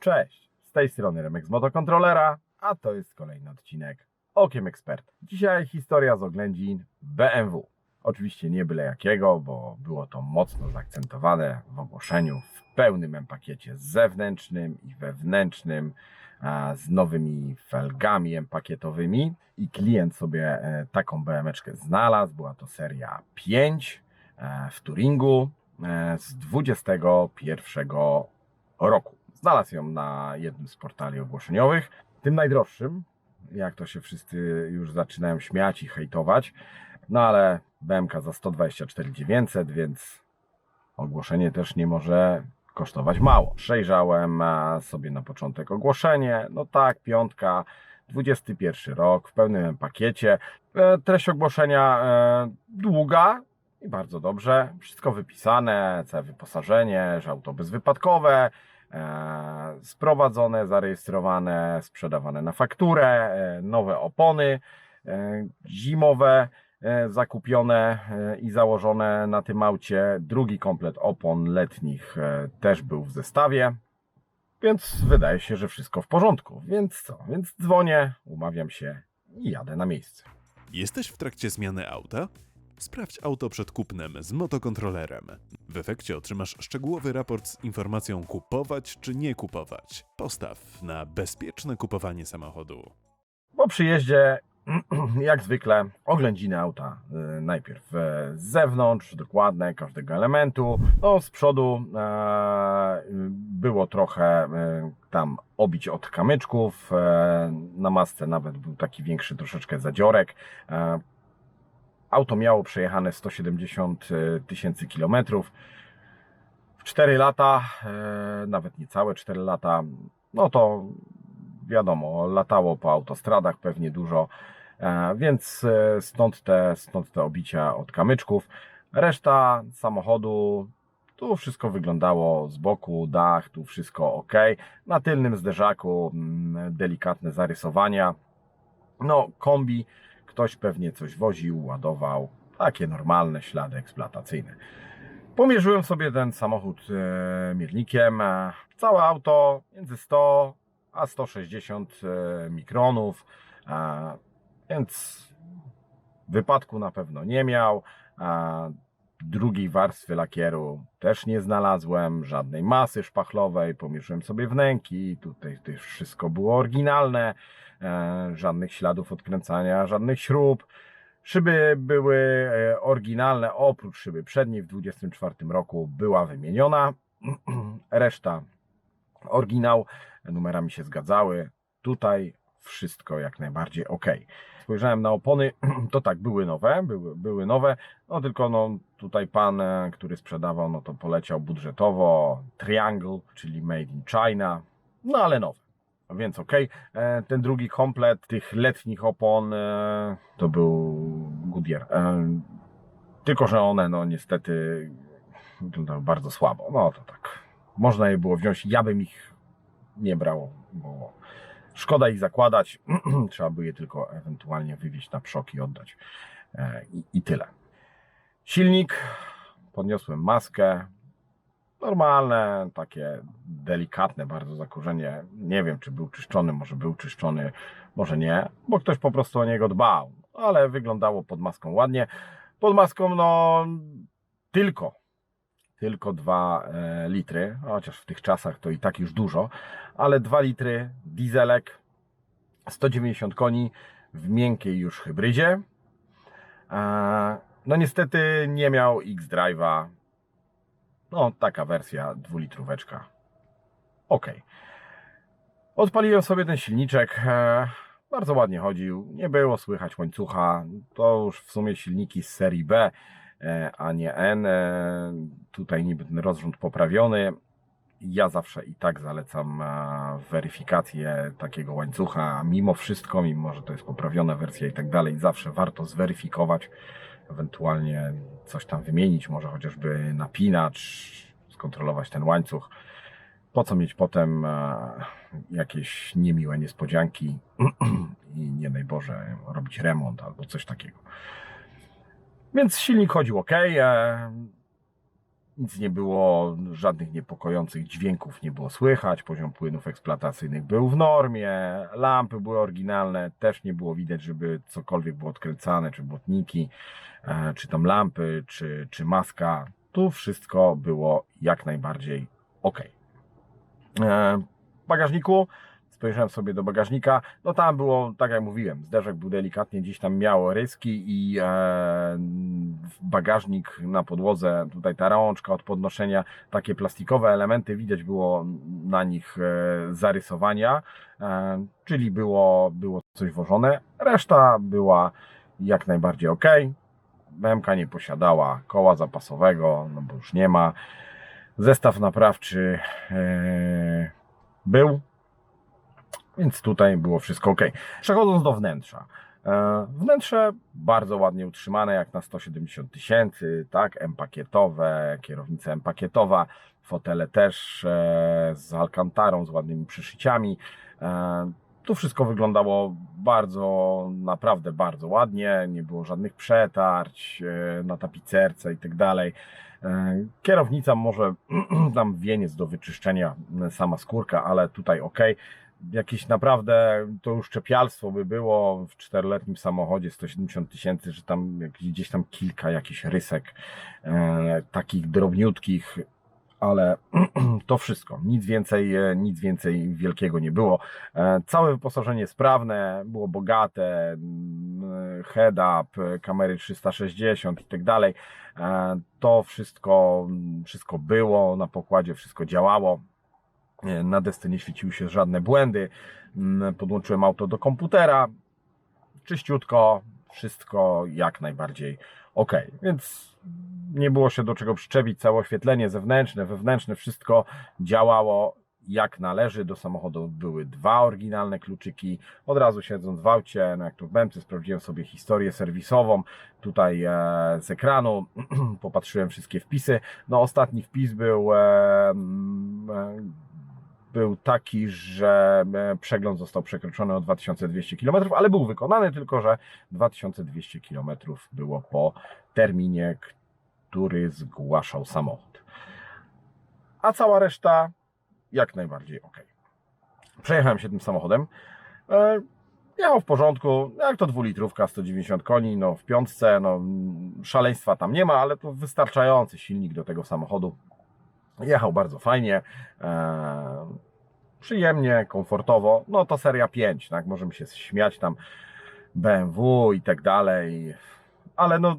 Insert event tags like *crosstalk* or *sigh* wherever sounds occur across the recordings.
Cześć, z tej strony Remek z Motokontrolera, a to jest kolejny odcinek Okiem Ekspert. Dzisiaj historia z oględzin BMW. Oczywiście nie byle jakiego, bo było to mocno zaakcentowane w ogłoszeniu w pełnym M-pakiecie zewnętrznym i wewnętrznym, z nowymi felgami M-pakietowymi i klient sobie e, taką BMeczkę znalazł. Była to seria 5 e, w Turingu e, z 21 roku. Znalazł ją na jednym z portali ogłoszeniowych, tym najdroższym, jak to się wszyscy już zaczynają śmiać i hejtować. No ale BMK za 124 900, więc ogłoszenie też nie może kosztować mało. Przejrzałem sobie na początek ogłoszenie. No tak, piątka, 21 rok, w pełnym pakiecie. E, Treść ogłoszenia e, długa i bardzo dobrze. Wszystko wypisane, całe wyposażenie, że auto bezwypadkowe, sprowadzone, zarejestrowane, sprzedawane na fakturę, e, nowe opony e, zimowe e, zakupione e, i założone na tym aucie. Drugi komplet opon letnich e, też był w zestawie. Więc wydaje się, że wszystko w porządku. Więc co? Więc dzwonię, umawiam się i jadę na miejsce. Jesteś w trakcie zmiany auta? Sprawdź auto przed kupnem z motokontrolerem. W efekcie otrzymasz szczegółowy raport z informacją kupować czy nie kupować. Postaw na bezpieczne kupowanie samochodu. Po przyjeździe, *clears throat* jak zwykle, oględziny auta. Y, Najpierw e, z zewnątrz, dokładne każdego elementu. No, z przodu e, było trochę e, tam obić od kamyczków. E, na masce nawet był taki większy troszeczkę zadziorek. E, auto miało przejechane 170 tysięcy kilometrów. W 4 lata, e, nawet niecałe 4 lata, no to wiadomo, latało po autostradach pewnie dużo, e, więc e, stąd te, stąd te obicia od kamyczków. Reszta samochodu, tu wszystko wyglądało z boku, dach, tu wszystko ok. Na tylnym zderzaku mm, delikatne zarysowania. No, kombi, ktoś pewnie coś woził, ładował, takie normalne ślady eksploatacyjne. Pomierzyłem sobie ten samochód e, miernikiem. Całe auto między 100 a 160 e, mikronów, więc wypadku na pewno nie miał. Drugiej warstwy lakieru też nie znalazłem, żadnej masy szpachlowej. Pomierzyłem sobie wnęki, tutaj też wszystko było oryginalne, e, żadnych śladów odkręcania, żadnych śrub. Szyby były e, oryginalne, oprócz szyby przedniej w 24 roku była wymieniona. *clears throat* Reszta oryginał, numerami się zgadzały. Tutaj wszystko jak najbardziej ok. Spojrzałem na opony, *clears throat* to tak, były nowe, były, były nowe, no tylko no, tutaj pan, e, który sprzedawał, no to poleciał budżetowo Triangle, czyli Made in China, no ale nowe. Więc ok. Ten drugi komplet tych letnich opon e, to był Goodyear. E, Tylko, że one no niestety wyglądały bardzo słabo. No to tak. Można je było wziąć. Ja bym ich nie brał, bo szkoda ich zakładać. *clears throat* Trzeba by je tylko ewentualnie wywieźć na przok i oddać. E, I, I tyle. Silnik. Podniosłem maskę. Normalne, takie delikatne bardzo zakurzenie. Nie wiem, czy był czyszczony, może był czyszczony, może nie, bo ktoś po prostu o niego dbał, ale wyglądało pod maską ładnie. Pod maską, no, tylko, tylko 2 e, litry, chociaż w tych czasach to i tak już dużo, ale 2 litry dieselek, 190 koni w miękkiej już hybrydzie. E, no niestety nie miał X-Drive'a, no, taka wersja dwulitróweczka. Ok. Odpaliłem sobie ten silniczek. E, bardzo ładnie chodził. Nie było słychać łańcucha. To już w sumie silniki z serii B, e, a nie N. Tutaj niby ten rozrząd poprawiony. Ja zawsze i tak zalecam e, weryfikację takiego łańcucha. Mimo wszystko, mimo że to jest poprawiona wersja i tak dalej, zawsze warto zweryfikować ewentualnie coś tam wymienić, może chociażby napinacz, skontrolować ten łańcuch. Po co mieć potem e, jakieś niemiłe niespodzianki *clears throat* i nie daj Boże robić remont albo coś takiego. Więc silnik chodził ok. E, Nic nie było, żadnych niepokojących dźwięków nie było słychać, poziom płynów eksploatacyjnych był w normie, lampy były oryginalne, też nie było widać, żeby cokolwiek było odkręcane, czy błotniki, e, czy tam lampy, czy, czy maska. Tu wszystko było jak najbardziej ok. W bagażniku spojrzałem sobie do bagażnika, no tam było, tak jak mówiłem, zderzek był delikatnie, gdzieś tam miało ryski i e, bagażnik na podłodze, tutaj ta rączka od podnoszenia, takie plastikowe elementy, widać było na nich e, zarysowania, e, czyli było, było coś włożone, reszta była jak najbardziej ok. BMK nie posiadała koła zapasowego, no bo już nie ma. Zestaw naprawczy e, był, więc tutaj było wszystko ok. Przechodząc do wnętrza. E, Wnętrze bardzo ładnie utrzymane, jak na 170 tysięcy, tak, M-pakietowe, kierownica M-pakietowa, fotele też e, z alkantarą, z ładnymi przyszyciami. E, Tu wszystko wyglądało bardzo, naprawdę bardzo ładnie, nie było żadnych przetarć na tapicerce i tak dalej. Kierownica może *clears throat* tam wieniec do wyczyszczenia, sama skórka, ale tutaj ok jakieś naprawdę to już czepialstwo by było w czteroletnim samochodzie 170 tysięcy, że tam gdzieś tam kilka jakichś rysek e, takich drobniutkich, ale *clears throat* to wszystko, nic więcej, e, nic więcej wielkiego nie było. E, całe wyposażenie sprawne, było bogate, mm, head-up, kamery 360 i tak dalej. E, to wszystko, wszystko było na pokładzie, wszystko działało. Nie, Na desce nie świeciły się żadne błędy. Mm, Podłączyłem auto do komputera. Czyściutko, wszystko jak najbardziej ok. Więc nie było się do czego przyczepić. Całe oświetlenie zewnętrzne, wewnętrzne, wszystko działało jak należy. Do samochodu były dwa oryginalne kluczyki. Od razu siedząc w aucie, no jak tu w Bemce, sprawdziłem sobie historię serwisową. Tutaj e, z ekranu *clears throat* popatrzyłem wszystkie wpisy. No ostatni wpis był e, mm, e, był taki, że e, przegląd został przekroczony o 2200 km, ale był wykonany, tylko że 2200 km było po terminie, który zgłaszał samochód. A cała reszta jak najbardziej ok. Przejechałem się tym samochodem. E, Jechał w porządku, jak to dwulitrówka, 190 koni, no w piątce, no szaleństwa tam nie ma, ale to wystarczający silnik do tego samochodu. Jechał bardzo fajnie, e, przyjemnie, komfortowo. No to seria 5, tak? Możemy się śmiać tam BMW i tak dalej, ale no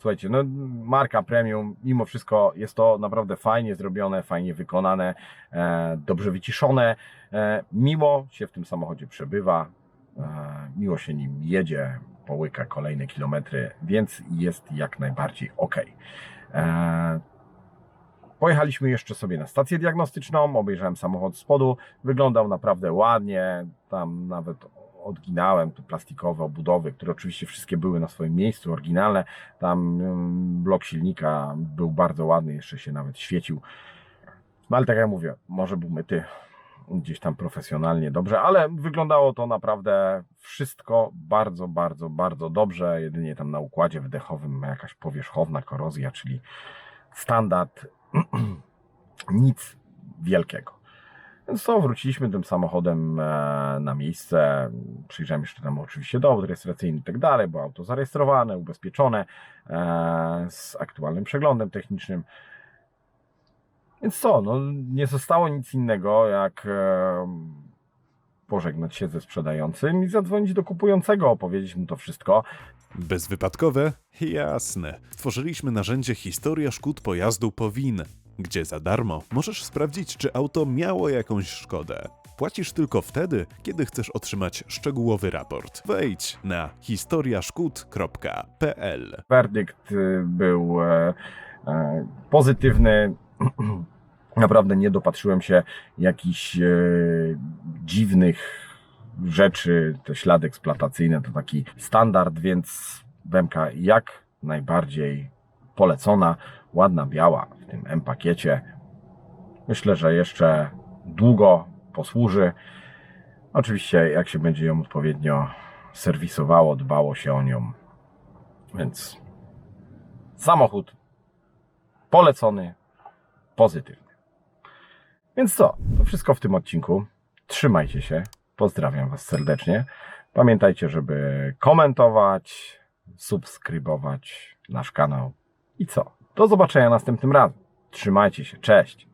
słuchajcie, no marka premium, mimo wszystko jest to naprawdę fajnie zrobione, fajnie wykonane, e, dobrze wyciszone. E, miło się w tym samochodzie przebywa, e, miło się nim jedzie, połyka kolejne kilometry, więc jest jak najbardziej ok. E, Pojechaliśmy jeszcze sobie na stację diagnostyczną, obejrzałem samochód z spodu, wyglądał naprawdę ładnie, tam nawet odginałem te plastikowe obudowy, które oczywiście wszystkie były na swoim miejscu, oryginalne, tam mm, blok silnika był bardzo ładny, jeszcze się nawet świecił, no ale tak jak mówię, może był myty gdzieś tam profesjonalnie dobrze, ale wyglądało to naprawdę wszystko bardzo, bardzo, bardzo dobrze, jedynie tam na układzie wydechowym jakaś powierzchowna korozja, czyli standard *clears throat* nic wielkiego. Więc co, wróciliśmy tym samochodem e, na miejsce. Przyjrzałem jeszcze tam oczywiście dowód rejestracyjny i tak dalej, bo auto zarejestrowane, ubezpieczone e, z aktualnym przeglądem technicznym. Więc co, no, nie zostało nic innego jak e, pożegnać się ze sprzedającym i zadzwonić do kupującego, opowiedzieć mu to wszystko. Bezwypadkowe? Jasne. Stworzyliśmy narzędzie Historia szkód pojazdu Powin, gdzie za darmo możesz sprawdzić, czy auto miało jakąś szkodę. Płacisz tylko wtedy, kiedy chcesz otrzymać szczegółowy raport. Wejdź na historiaszkód.pl. werdykt y, był e, e, pozytywny. *clears throat* Naprawdę nie dopatrzyłem się jakichś e, dziwnych rzeczy. Te ślady eksploatacyjne to taki standard, więc BMK jak najbardziej polecona. Ładna biała w tym M-pakiecie. Myślę, że jeszcze długo posłuży. Oczywiście, jak się będzie ją odpowiednio serwisowało, dbało się o nią. Więc samochód polecony, pozytywny. Więc co? To wszystko w tym odcinku. Trzymajcie się. Pozdrawiam Was serdecznie. Pamiętajcie, żeby komentować, subskrybować nasz kanał. I co? Do zobaczenia następnym razem. Trzymajcie się. Cześć.